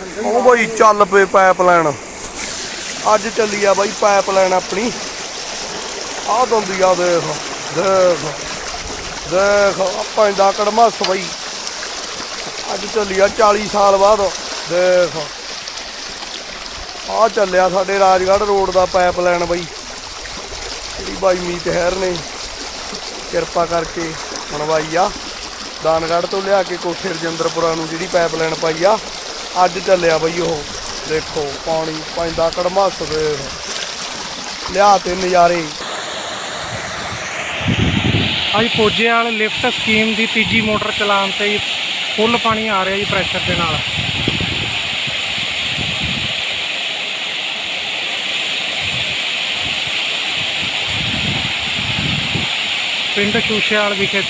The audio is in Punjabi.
ਉਹ ਬਾਈ ਚੱਲ ਪਏ ਪਾਈਪਲਾਈਨ ਅੱਜ ਚੱਲੀ ਆ ਬਾਈ ਪਾਈਪ ਪਾਈਪਲਾਈਨ ਆਪਣੀ। ਆਹ ਦੰਦੀ ਆ ਦੇਖ ਦੇਖ ਦੇਖ, ਆਪਾਂ ਇੰਦਾ ਕੜਮਸ ਬਾਈ। ਅੱਜ ਚੱਲੀ ਆ 40 ਸਾਲ ਬਾਅਦ, ਦੇਖ। ਆ ਚੱਲਿਆ ਸਾਡੇ ਰਾਜਗੜ੍ਹ ਰੋਡ ਦਾ ਪਾਈਪਲਾਈਨ ਬਾਈ। ਜਿਹੜੀ ਬਾਈ ਮੀਤ ਹੈਰ ਨੇ, ਕਿਰਪਾ ਕਰਕੇ ਬਣਵਾਈ ਆ। ਦਾਨਗੜ੍ਹ ਤੋਂ ਲਿਆ ਕੇ ਕੋਠੇ ਰਜਿੰਦਰਪੁਰਾ ਨੂੰ ਜਿਹੜੀ ਪਾਈਪਲਾਈਨ ਪਾਈ ਆ। ਅੱਜ ਚੱਲਿਆ ਬਈ ਉਹ, ਦੇਖੋ ਪਾਣੀ ਪੈਂਦਾ ਕੜਮਸ ਦੇ ਲਿਆ ਤੇ ਨਜ਼ਾਰੇ। ਅੱਜ ਪੋਜੇ ਵਾਲੇ ਲਿਫਟ ਸਕੀਮ ਦੀ ਤੀਜੀ ਮੋਟਰ ਚਲਾਉਣ ਤੇ ਫੁੱਲ ਪਾਣੀ ਆ ਰਿਹਾ ਜੀ ਪ੍ਰੈਸ਼ਰ ਦੇ ਨਾਲ। ਪਿੰਡ ਸ਼ੂਸ਼ੇਵਾਲ ਵਿਖੇ